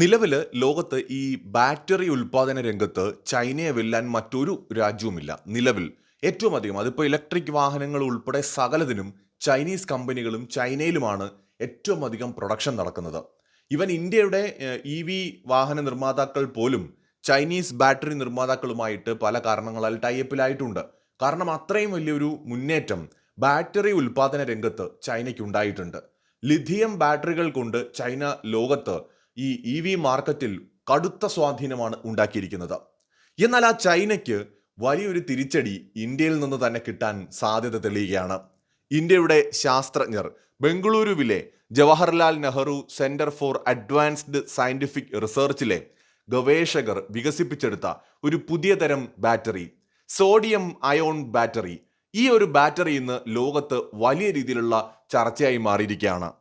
നിലവിൽ ലോകത്ത് ഈ ബാറ്ററി ഉൽപാദന രംഗത്ത് ചൈനയെ വെല്ലാൻ മറ്റൊരു രാജ്യവുമില്ല. നിലവിൽ ഏറ്റവും അധികം അതിപ്പോൾ ഇലക്ട്രിക് വാഹനങ്ങൾ ഉൾപ്പെടെ സകലതിനും ചൈനീസ് കമ്പനികളും ചൈനയിലുമാണ് ഏറ്റവും അധികം പ്രൊഡക്ഷൻ നടക്കുന്നത്. ഇവൻ ഇന്ത്യയുടെ ഇ വി വാഹന നിർമ്മാതാക്കൾ പോലും ചൈനീസ് ബാറ്ററി നിർമ്മാതാക്കളുമായിട്ട് പല കാരണങ്ങളാൽ ടൈപ്പിലായിട്ടുണ്ട് കാരണം അത്രയും വലിയൊരു മുന്നേറ്റം ബാറ്ററി ഉൽപാദന രംഗത്ത് ചൈനയ്ക്കുണ്ടായിട്ടുണ്ട് ലിഥിയം ബാറ്ററികൾ കൊണ്ട് ചൈന ലോകത്ത് ഈ ഇ വി മാർക്കറ്റിൽ കടുത്ത സ്വാധീനമാണ് ഉണ്ടാക്കിയിരിക്കുന്നത്. എന്നാൽ ആ ചൈനയ്ക്ക് വലിയൊരു തിരിച്ചടി ഇന്ത്യയിൽ നിന്ന് തന്നെ കിട്ടാൻ സാധ്യത തെളിയുകയാണ്. ഇന്ത്യയുടെ ശാസ്ത്രജ്ഞർ ബംഗളൂരുവിലെ Jawaharlal Nehru centre for advanced scientific റിസർച്ചിലെ ഗവേഷകർ വികസിപ്പിച്ചെടുത്ത ഒരു പുതിയ തരം ബാറ്ററി സോഡിയം അയോൺ ബാറ്ററി. ഈ ഒരു ബാറ്ററി ഇന്ന് ലോകത്ത് വലിയ രീതിയിലുള്ള ചർച്ചയായി മാറിയിരിക്കുകയാണ്.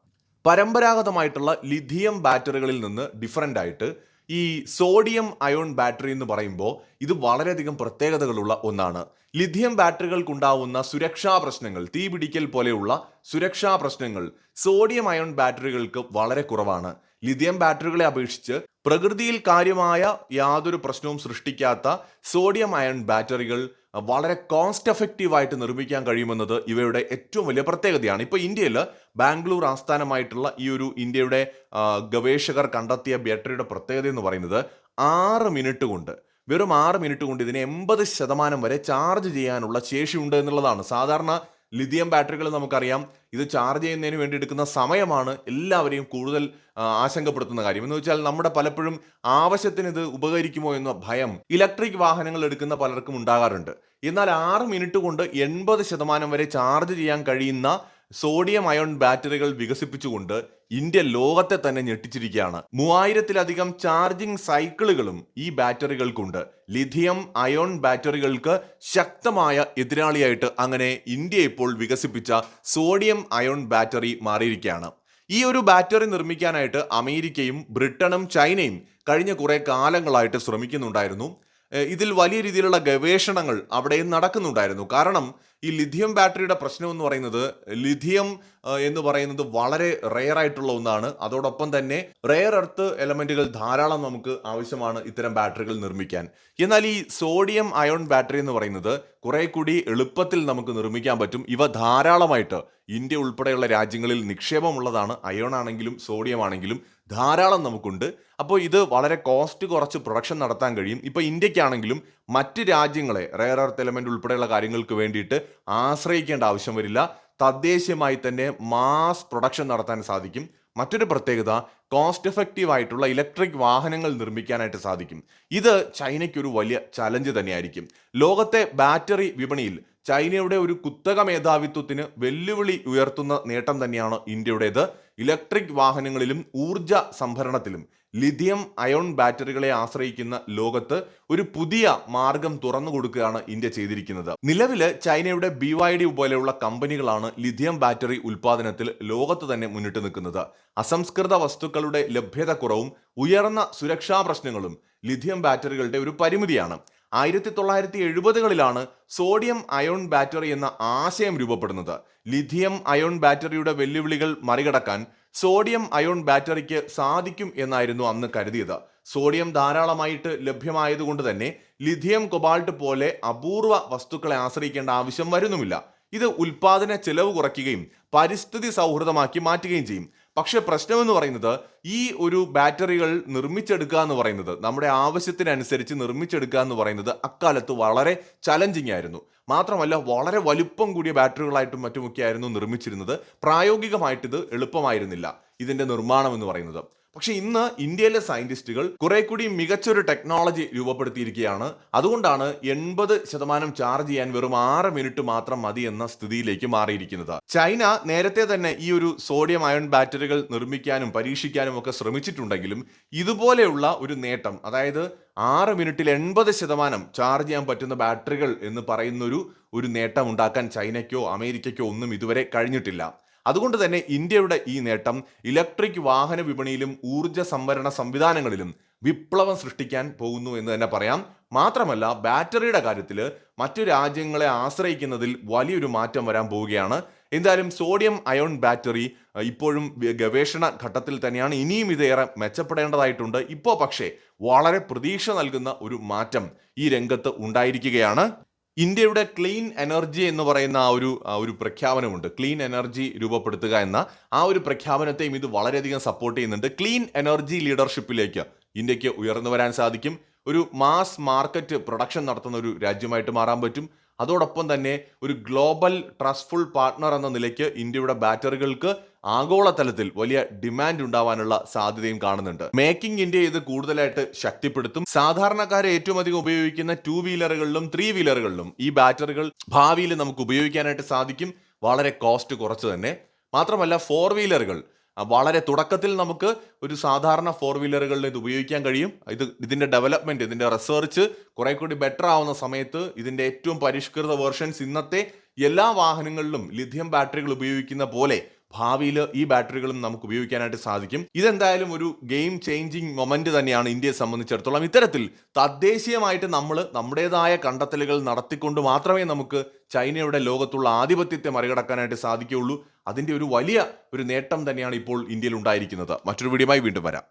പരമ്പരാഗതമായിട്ടുള്ള ലിഥിയം ബാറ്ററികളിൽ നിന്ന് ഡിഫറന്റ് ആയിട്ട് ഈ സോഡിയം അയോൺ ബാറ്ററി എന്ന് പറയുമ്പോൾ ഇത് വളരെയധികം പ്രത്യേകതകളുള്ള ഒന്നാണ്. ലിഥിയം ബാറ്ററികൾക്കുണ്ടാവുന്ന സുരക്ഷാ പ്രശ്നങ്ങൾ തീപിടിക്കൽ പോലെയുള്ള സുരക്ഷാ പ്രശ്നങ്ങൾ സോഡിയം അയോൺ ബാറ്ററികൾക്ക് വളരെ കുറവാണ്. ലിഥിയം ബാറ്ററികളെ അപേക്ഷിച്ച് പ്രകൃതിയിൽ കാര്യമായ യാതൊരു പ്രശ്നവും സൃഷ്ടിക്കാത്ത സോഡിയം അയോൺ ബാറ്ററികൾ വളരെ കോസ്റ്റ് എഫക്റ്റീവ് ആയിട്ട് നിർമ്മിക്കാൻ കഴിയുമെന്നത് ഇവയുടെ ഏറ്റവും വലിയ പ്രത്യേകതയാണ്. ഇപ്പോൾ ഇന്ത്യയിൽ ബാംഗ്ലൂർ ആസ്ഥാനമായിട്ടുള്ള ഈ ഒരു ഇന്ത്യയുടെ ഗവേഷകർ കണ്ടെത്തിയ ബാറ്ററിയുടെ പ്രത്യേകത എന്ന് പറയുന്നത് ആറ് മിനിറ്റ് കൊണ്ട് വെറും ആറ് മിനിറ്റ് കൊണ്ട് ഇതിനെ എൺപത് ശതമാനം വരെ ചാർജ് ചെയ്യാനുള്ള ശേഷിയുണ്ട് എന്നുള്ളതാണ്. സാധാരണ ലിഥിയം ബാറ്ററികൾ നമുക്കറിയാം. ഇത് ചാർജ് ചെയ്യുന്നതിന് വേണ്ടി എടുക്കുന്ന സമയമാണ് എല്ലാവരെയും കൂടുതൽ ആശങ്കപ്പെടുത്തുന്ന കാര്യം. എന്ന് വെച്ചാൽ നമ്മുടെ പലപ്പോഴും ആവശ്യത്തിന് ഇത് ഉപകരിക്കുമോ എന്ന ഭയം ഇലക്ട്രിക് വാഹനങ്ങൾ എടുക്കുന്ന പലർക്കും ഉണ്ടാകാറുണ്ട്. എന്നാൽ ആറ് മിനിറ്റ് കൊണ്ട് എൺപത് ശതമാനം വരെ ചാർജ് ചെയ്യാൻ കഴിയുന്ന സോഡിയം അയോൺ ബാറ്ററികൾ വികസിപ്പിച്ചുകൊണ്ട് ഇന്ത്യ ലോകത്തെ തന്നെ ഞെട്ടിച്ചിരിക്കുകയാണ്. മൂവായിരത്തിലധികം ചാർജിംഗ് സൈക്കിളുകളും ഈ ബാറ്ററികൾക്കുണ്ട്. ലിഥിയം അയോൺ ബാറ്ററികൾക്ക് ശക്തമായ എതിരാളിയായിട്ട് അങ്ങനെ ഇന്ത്യ ഇപ്പോൾ വികസിപ്പിച്ച സോഡിയം അയോൺ ബാറ്ററി മാറിയിരിക്കുകയാണ്. ഈ ഒരു ബാറ്ററി നിർമ്മിക്കാനായിട്ട് അമേരിക്കയും ബ്രിട്ടനും ചൈനയും കഴിഞ്ഞ കുറേ കാലങ്ങളായിട്ട് ശ്രമിക്കുന്നുണ്ടായിരുന്നു. ഇതിൽ വലിയ രീതിയിലുള്ള ഗവേഷണങ്ങൾ അവിടെയും നടക്കുന്നുണ്ടായിരുന്നു. കാരണം ഈ ലിഥിയം ബാറ്ററിയുടെ പ്രശ്നം എന്ന് പറയുന്നത് ലിഥിയം എന്ന് പറയുന്നത് വളരെ റെയർ ആയിട്ടുള്ള ഒന്നാണ്. അതോടൊപ്പം തന്നെ റെയർ എർത്ത് എലമെന്റുകൾ ധാരാളം നമുക്ക് ആവശ്യമാണ് ഇത്തരം ബാറ്ററികൾ നിർമ്മിക്കാൻ. എന്നാൽ ഈ സോഡിയം അയോൺ ബാറ്ററി എന്ന് പറയുന്നത് കുറെ കൂടി എളുപ്പത്തിൽ നമുക്ക് നിർമ്മിക്കാൻ പറ്റും. ഇവ ധാരാളമായിട്ട് ഇന്ത്യ ഉൾപ്പെടെയുള്ള രാജ്യങ്ങളിൽ നിക്ഷേപമുള്ളതാണ്. അയോൺ ആണെങ്കിലും സോഡിയം ആണെങ്കിലും ധാരാളം നമുക്കുണ്ട്. അപ്പോൾ ഇത് വളരെ കോസ്റ്റ് കുറച്ച് പ്രൊഡക്ഷൻ നടത്താൻ കഴിയും. ഇപ്പോൾ ഇന്ത്യക്കാണെങ്കിലും മറ്റ് രാജ്യങ്ങളെ റെയർ എർത്ത് എലമെന്റ് ഉൾപ്പെടെയുള്ള കാര്യങ്ങൾക്ക് വേണ്ടിയിട്ട് ആശ്രയിക്കേണ്ട ആവശ്യം വരില്ല. തദ്ദേശീയമായി തന്നെ മാസ് പ്രൊഡക്ഷൻ നടത്താൻ സാധിക്കും. മറ്റൊരു പ്രത്യേകത കോസ്റ്റ് എഫക്റ്റീവ് ആയിട്ടുള്ള ഇലക്ട്രിക് വാഹനങ്ങൾ നിർമ്മിക്കാനായിട്ട് സാധിക്കും. ഇത് ചൈനയ്ക്കൊരു വലിയ ചലഞ്ച് തന്നെയായിരിക്കും. ലോകത്തെ ബാറ്ററി വിപണിയിൽ ചൈനയുടെ ഒരു കുത്തക മേധാവിത്വത്തിന് വെല്ലുവിളി ഉയർത്തുന്ന നേട്ടം തന്നെയാണ് ഇന്ത്യയുടേത്. ഇലക്ട്രിക് വാഹനങ്ങളിലും ഊർജ സംഭരണത്തിലും ലിഥിയം അയോൺ ബാറ്ററികളെ ആശ്രയിക്കുന്ന ലോകത്ത് ഒരു പുതിയ മാർഗം തുറന്നു കൊടുക്കുകയാണ് ഇന്ത്യ ചെയ്തിരിക്കുന്നത്. നിലവിൽ ചൈനയുടെ ബി വൈ ഡി പോലെയുള്ള കമ്പനികളാണ് ലിഥിയം ബാറ്ററി ഉൽപാദനത്തിൽ ലോകത്ത് തന്നെ മുന്നിട്ട് നിൽക്കുന്നത്. അസംസ്കൃത വസ്തുക്കളുടെ ലഭ്യതക്കുറവും ഉയർന്ന സുരക്ഷാ പ്രശ്നങ്ങളും ലിഥിയം ബാറ്ററികളുടെ ഒരു പരിമിതിയാണ്. ആയിരത്തി തൊള്ളായിരത്തി എഴുപതുകളിലാണ് സോഡിയം അയോൺ ബാറ്ററി എന്ന ആശയം രൂപപ്പെടുന്നത്. ലിഥിയം അയോൺ ബാറ്ററിയുടെ വെല്ലുവിളികൾ മറികടക്കാൻ സോഡിയം അയോൺ ബാറ്ററിക്ക് സാധിക്കും എന്നായിരുന്നു അന്ന് കരുതിയത്. സോഡിയം ധാരാളമായിട്ട് ലഭ്യമായതുകൊണ്ട് തന്നെ ലിഥിയം കൊബാൾട്ട് പോലെ അപൂർവ വസ്തുക്കളെ ആശ്രയിക്കേണ്ട ആവശ്യം വരുന്നുമില്ല. ഇത് ഉൽപാദന ചെലവ് കുറയ്ക്കുകയും പരിസ്ഥിതി സൗഹൃദമാക്കി മാറ്റുകയും ചെയ്യും. പക്ഷെ പ്രശ്നം എന്ന് പറയുന്നത് ഈ ഒരു ബാറ്ററികൾ നിർമ്മിച്ചെടുക്കുക എന്ന് പറയുന്നത് നമ്മുടെ ആവശ്യത്തിനനുസരിച്ച് നിർമ്മിച്ചെടുക്കുക എന്ന് പറയുന്നത് അക്കാലത്ത് വളരെ ചലഞ്ചിങ് ആയിരുന്നു. മാത്രമല്ല വളരെ വലുപ്പം കൂടിയ ബാറ്ററികളായിട്ടും മറ്റുമൊക്കെയായിരുന്നു നിർമ്മിച്ചിരുന്നത്. പ്രായോഗികമായിട്ട് ഇത് എളുപ്പമായിരുന്നില്ല ഇതിന്റെ നിർമ്മാണം എന്ന് പറയുന്നത്. പക്ഷെ ഇന്ന് ഇന്ത്യയിലെ സയന്റിസ്റ്റുകൾ കുറെ കൂടി മികച്ചൊരു ടെക്നോളജി രൂപപ്പെടുത്തിയിരിക്കുകയാണ്. അതുകൊണ്ടാണ് എൺപത് ശതമാനം ചാർജ് ചെയ്യാൻ വെറും ആറ് മിനിറ്റ് മാത്രം മതി എന്ന സ്ഥിതിയിലേക്ക് മാറിയിരിക്കുന്നത്. ചൈന നേരത്തെ തന്നെ ഈ ഒരു സോഡിയം അയൺ ബാറ്ററികൾ നിർമ്മിക്കാനും പരീക്ഷിക്കാനും ഒക്കെ ശ്രമിച്ചിട്ടുണ്ടെങ്കിലും ഇതുപോലെയുള്ള ഒരു നേട്ടം അതായത് ആറ് മിനിറ്റിൽ എൺപത് ശതമാനം ചാർജ് ചെയ്യാൻ പറ്റുന്ന ബാറ്ററികൾ എന്ന് പറയുന്നൊരു ഒരു നേട്ടം ഉണ്ടാക്കാൻ ചൈനയ്ക്കോ അമേരിക്കയ്ക്കോ ഒന്നും ഇതുവരെ കഴിഞ്ഞിട്ടില്ല. അതുകൊണ്ട് തന്നെ ഇന്ത്യയുടെ ഈ നേട്ടം ഇലക്ട്രിക് വാഹന വിപണിയിലും ഊർജ സംഭരണ സംവിധാനങ്ങളിലും വിപ്ലവം സൃഷ്ടിക്കാൻ പോകുന്നു എന്ന് തന്നെ പറയാം. മാത്രമല്ല ബാറ്ററിയുടെ കാര്യത്തിൽ മറ്റു രാജ്യങ്ങളെ ആശ്രയിക്കുന്നതിൽ വലിയൊരു മാറ്റം വരാൻ പോവുകയാണ്. എന്തായാലും സോഡിയം അയോൺ ബാറ്ററി ഇപ്പോഴും ഗവേഷണ ഘട്ടത്തിൽ തന്നെയാണ്. ഇനിയും ഇതേറെ മെച്ചപ്പെടേണ്ടതായിട്ടുണ്ട്. ഇപ്പോൾ പക്ഷേ വളരെ പ്രതീക്ഷ നൽകുന്ന ഒരു മാറ്റം ഈ രംഗത്ത് ഉണ്ടായിരിക്കുകയാണ്. ഇന്ത്യയുടെ ക്ലീൻ എനർജി എന്ന് പറയുന്ന ആ ഒരു ഒരു പ്രഖ്യാപനമുണ്ട്. ക്ലീൻ എനർജി രൂപപ്പെടുത്തുക എന്ന ആ ഒരു പ്രഖ്യാപനത്തെയും ഇത് വളരെയധികം സപ്പോർട്ട് ചെയ്യുന്നുണ്ട്. ക്ലീൻ എനർജി ലീഡർഷിപ്പിലേക്ക് ഇന്ത്യയ്ക്ക് ഉയർന്നു വരാൻ സാധിക്കും. ഒരു മാസ് മാർക്കറ്റ് പ്രൊഡക്ഷൻ നടത്തുന്ന ഒരു രാജ്യമായിട്ട് മാറാൻ പറ്റും. അതോടൊപ്പം തന്നെ ഒരു ഗ്ലോബൽ ട്രസ്റ്റ്ഫുൾ പാർട്ട്ണർ എന്ന നിലയ്ക്ക് ഇന്ത്യയുടെ ബാറ്ററികൾക്ക് ആഗോളതലത്തിൽ വലിയ ഡിമാൻഡ് ഉണ്ടാവാനുള്ള സാധ്യതയും കാണുന്നുണ്ട്. മേക്കിംഗ് ഇന്ത്യ ഇത് കൂടുതലായിട്ട് ശക്തിപ്പെടുത്തും. സാധാരണക്കാരെ ഏറ്റവും അധികം ഉപയോഗിക്കുന്ന ടൂ വീലറുകളിലും ത്രീ വീലറുകളിലും ഈ ബാറ്ററികൾ ഭാവിയിൽ നമുക്ക് ഉപയോഗിക്കാനായിട്ട് സാധിക്കും. വളരെ കോസ്റ്റ് കുറച്ച് തന്നെ. മാത്രമല്ല ഫോർ വീലറുകൾ വളരെ തുടക്കത്തിൽ നമുക്ക് ഒരു സാധാരണ ഫോർ വീലറുകളിൽ ഇത് ഉപയോഗിക്കാൻ കഴിയും. ഇത് ഇതിന്റെ ഡെവലപ്മെന്റ് ഇതിന്റെ റിസർച്ച് കുറെ കൂടി ബെറ്റർ ആവുന്ന സമയത്ത് ഇതിന്റെ ഏറ്റവും പരിഷ്കൃത വേർഷൻസ് ഇന്നത്തെ എല്ലാ വാഹനങ്ങളിലും ലിഥിയം ബാറ്ററികൾ ഉപയോഗിക്കുന്ന പോലെ ഭാവിയിൽ ഈ ബാറ്ററികളും നമുക്ക് ഉപയോഗിക്കാനായിട്ട് സാധിക്കും. ഇതെന്തായാലും ഒരു ഗെയിം ചേഞ്ചിങ് മൊമെന്റ് തന്നെയാണ് ഇന്ത്യയെ സംബന്ധിച്ചിടത്തോളം. ഇത്തരത്തിൽ തദ്ദേശീയമായിട്ട് നമ്മൾ നമ്മുടേതായ കണ്ടെത്തലുകൾ നടത്തിക്കൊണ്ട് മാത്രമേ നമുക്ക് ചൈനയുടെ ലോകത്തുള്ള ആധിപത്യത്തെ മറികടക്കാനായിട്ട് സാധിക്കുകയുള്ളൂ. അതിന്റെ ഒരു വലിയ ഒരു നേട്ടം തന്നെയാണ് ഇപ്പോൾ ഇന്ത്യയിൽ ഉണ്ടായിരിക്കുന്നത്. മറ്റൊരു വീഡിയോയുമായി വീണ്ടും വരാം.